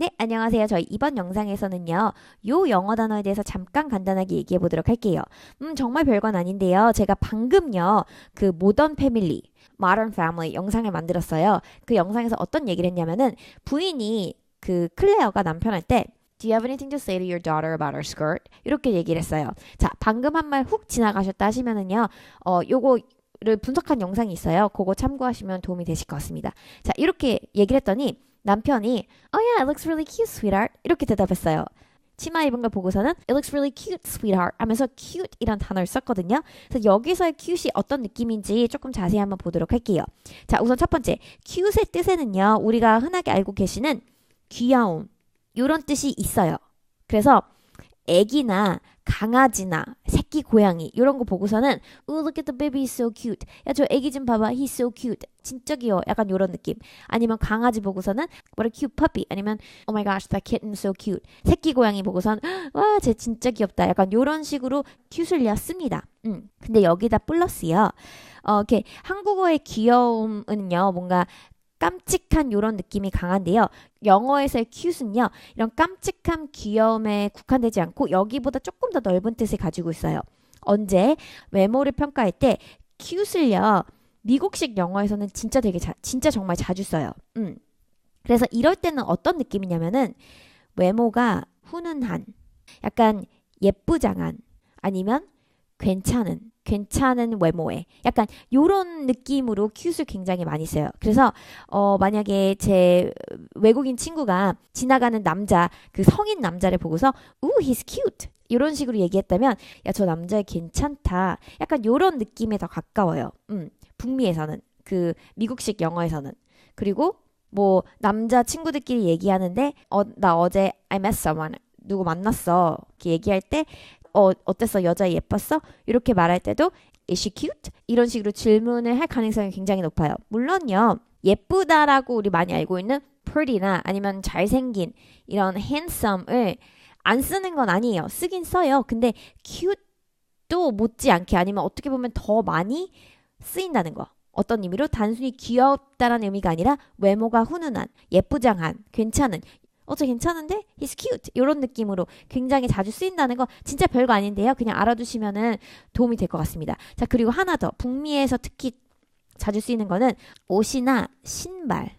네, 안녕하세요. 저희 이번 영상에서는요, 요 영어 단어에 대해서 잠깐 간단하게 얘기해 보도록 할게요. 음, 정말 별건 아닌데요. 제가 방금요, 그 모던 패밀리, Modern Family 영상을 만들었어요. 그 영상에서 어떤 얘기를 했냐면은, 부인이 그 클레어가 남편한테, Do you have anything to say to your daughter about her skirt? 이렇게 얘기를 했어요. 자, 방금 한 말 훅 지나가셨다 하시면은요, 어, 요거 를 분석한 영상이 있어요. 그거 참고하시면 도움이 되실 것 같습니다. 자, 이렇게 얘기를 했더니, 남편이 Oh yeah, it looks really cute, sweetheart. 이렇게 대답했어요. 치마 입은 걸 보고서는 It looks really cute, sweetheart. 하면서 cute 이란 단어를 썼거든요. 그래서 여기서의 cute이 어떤 느낌인지 조금 자세히 한번 보도록 할게요. 자, 우선 첫 번째, cute의 뜻에는요, 우리가 흔하게 알고 계시는 귀여움 이런 뜻이 있어요. 그래서 애기나 강아지나 새끼 고양이 이런 거 보고서는 Oh look at the baby, he's so cute. 야 저 애기 좀 봐봐, he's so cute. 진짜 귀여워. 약간 이런 느낌. 아니면 강아지 보고서는 What a cute puppy. 아니면 Oh my gosh, that kitten so cute. 새끼 고양이 보고선 와 쟤 진짜 귀엽다. 약간 이런 식으로 cute를 씁니다. 음. 근데 여기다 플러스요. 어, 이렇게 한국어의 귀여움은요 뭔가 깜찍한 이런 느낌이 강한데요. 영어에서의 cute는요. 이런 깜찍한 귀여움에 국한되지 않고 여기보다 조금 더 넓은 뜻을 가지고 있어요. 언제 외모를 평가할 때 cute을요. 미국식 영어에서는 진짜 되게 자, 진짜 정말 자주 써요. 음. 그래서 이럴 때는 어떤 느낌이냐면은 외모가 훈훈한 약간 예쁘장한 아니면 괜찮은 괜찮은 외모에 약간 요런 느낌으로 큐를 굉장히 많이 써요. 그래서 어 만약에 제 외국인 친구가 지나가는 남자 그 성인 남자를 보고서 우 he's cute 이런 식으로 얘기했다면 야 저 남자 괜찮다. 약간 요런 느낌에 더 가까워요. 음. 북미에서는 그 미국식 영어에서는 그리고 뭐 남자 친구들끼리 얘기하는데 어 나 어제 I met someone 누구 만났어 이렇게 얘기할 때 어, 어땠어? 여자 예뻤어? 이렇게 말할 때도 Is she cute? 이런 식으로 질문을 할 가능성이 굉장히 높아요. 물론요. 예쁘다라고 우리 많이 알고 있는 pretty나 아니면 잘생긴 이런 handsome을 안 쓰는 건 아니에요. 쓰긴 써요. 근데 cute도 못지않게 아니면 어떻게 보면 더 많이 쓰인다는 거. 어떤 의미로 단순히 귀엽다라는 의미가 아니라 외모가 훈훈한, 예쁘장한, 괜찮은 어저 괜찮은데? He's cute. 이런 느낌으로 굉장히 자주 쓰인다는 거 진짜 별거 아닌데요. 그냥 알아두시면은 도움이 될 것 같습니다. 자, 그리고 하나 더. 북미에서 특히 자주 쓰이는 거는 옷이나 신발.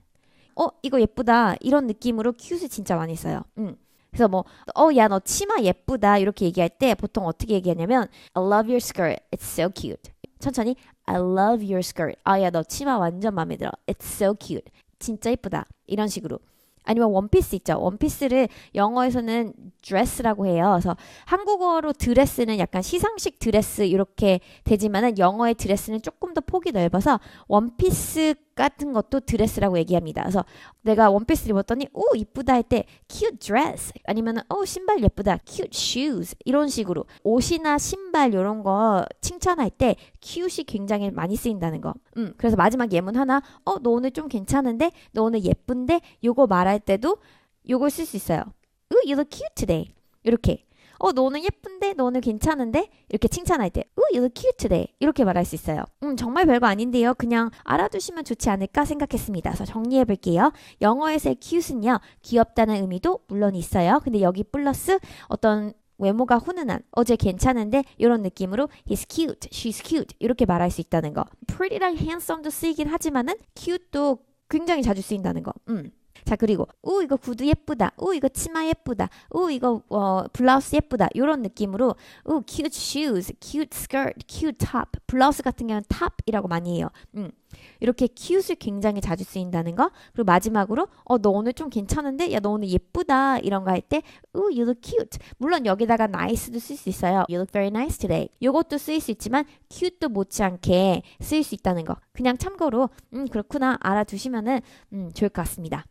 어, 이거 예쁘다. 이런 느낌으로 cute을 진짜 많이 써요. 음. 그래서 뭐, 어, 야, 너 치마 예쁘다. 이렇게 얘기할 때 보통 어떻게 얘기하냐면, I love your skirt. It's so cute. 천천히, I love your skirt. 아, 야, 너 치마 완전 마음에 들어. It's so cute. 진짜 예쁘다. 이런 식으로. 아니면 원피스 있죠. 원피스를 영어에서는 드레스라고 해요. 그래서 한국어로 드레스는 약간 시상식 드레스 이렇게 되지만은 영어의 드레스는 조금 더 폭이 넓어서 원피스 같은 것도 드레스라고 얘기합니다. 그래서 내가 원피스를 입었더니 오 이쁘다 할 때 cute dress 아니면은 오 신발 예쁘다 cute shoes 이런 식으로 옷이나 신발 이런 거 칭찬할 때 cute이 굉장히 많이 쓰인다는 거. 음 그래서 마지막 예문 하나 어 너 오늘 좀 괜찮은데 너 오늘 예쁜데 요거 말할 때도 요걸 쓸 수 있어요. You look cute today. 이렇게 어, 너는 예쁜데? 너는 괜찮은데? 이렇게 칭찬할 때, 어, you look cute today. 이렇게 말할 수 있어요. 음, 정말 별거 아닌데요. 그냥 알아두시면 좋지 않을까 생각했습니다. 그래서 정리해 볼게요. 영어에서의 cute는요, 귀엽다는 의미도 물론 있어요. 근데 여기 플러스 어떤 외모가 훈훈한 어제 괜찮은데 이런 느낌으로 he's cute, she's cute 이렇게 말할 수 있다는 거. pretty랑 handsome도 쓰이긴 하지만은 cute도 굉장히 자주 쓰인다는 거. 음. 자 그리고 우 이거 구두 예쁘다. 우 이거 치마 예쁘다. 우 이거 어, 블라우스 예쁘다. 이런 느낌으로 우 cute shoes cute skirt cute top. 블라우스 같은 경우는 top이라고 많이 해요. 음. 이렇게 cute을 굉장히 자주 쓰인다는 거. 그리고 마지막으로 어 너 오늘 좀 괜찮은데? 야 너 오늘 예쁘다. 이런 거 할 때 우 you look cute. 물론 여기다가 nice도 쓸 수 있어요. You look very nice today. 요것도 쓰일 수 있지만 cute도 못지않게 쓰일 수 있다는 거. 그냥 참고로 음 그렇구나. 알아두시면은 음 좋을 것 같습니다